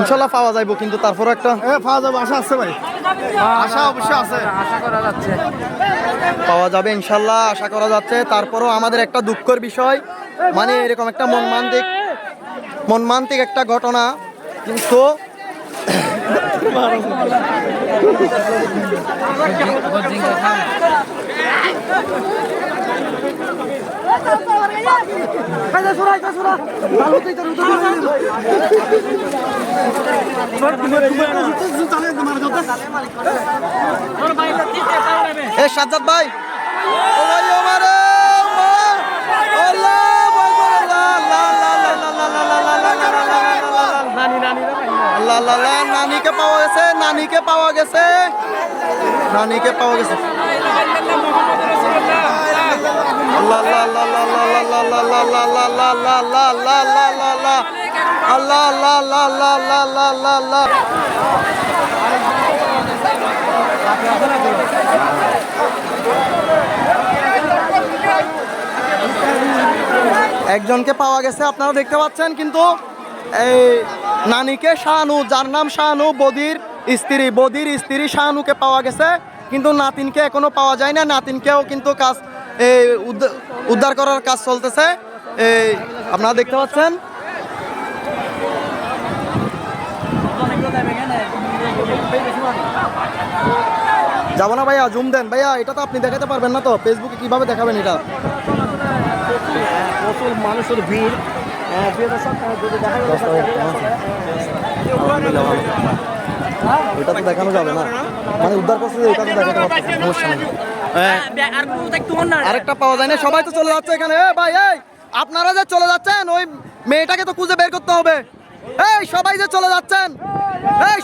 ইনশাল্লাহ পাওয়া যাইবো কিন্তু তারপর একটা পাওয়া যাবে আশা আছে ভাই। আশা অবশ্যই আছে। আশা করা যাচ্ছে। পাওয়া যাবে ইনশাল্লাহ আশা করা যাচ্ছে। তারপরও আমাদের একটা দুঃখের বিষয়। মানে এরকম একটা মনমান্তিক মনমান্তিক একটা ঘটনা কিন্তু এ সাজ্জাদ ভাই নানিকে পাওয়া গেছে নানিকে পাওয়া গেছে নানিকে পাওয়া গেছে আল্লাহ আল্লাহ আল্লাহ আল্লাহ আল্লাহ আল্লাহ আল্লাহ আল্লাহ আল্লাহ আল্লাহ আল্লাহ আল্লাহ আল্লাহ আল্লাহ একজনকে পাওয়া গেছে আপনারা দেখতে পাচ্ছেন কিন্তু এই নানিকে শাহানু যার নাম শাহানু বদির স্ত্রী বদির স্ত্রী শাহানুকে পাওয়া গেছে কিন্তু নাতিনকে এখনও পাওয়া যায় না নাতিনকেও কিন্তু কাজ এই উদ্ধার করার কাজ চলতেছে। এই, আপনারা দেখতে পাচ্ছেন। যাব না ভাইয়া জুম দেন। ভাইয়া, এটা তো আপনি দেখাতে পারবেন না তো। ফেসবুকে কীভাবে দেখাবেন এটা? প্রচুর মানুষের ভিড় এটা তো দেখানো যাবে না। মানে উদ্ধার করছে এটা তো দেখাতে পারছে হ্যাঁ। আর কোনো একটু না আরেকটা পাওয়া যায় না সবাই তো চলে যাচ্ছে এখানে। ভাই এই আপনারা যে চলে যাচ্ছেন ওই মেয়েটাকে তো খুঁজে বের করতে হবে। এই সবাই যে চলে যাচ্ছেন। এই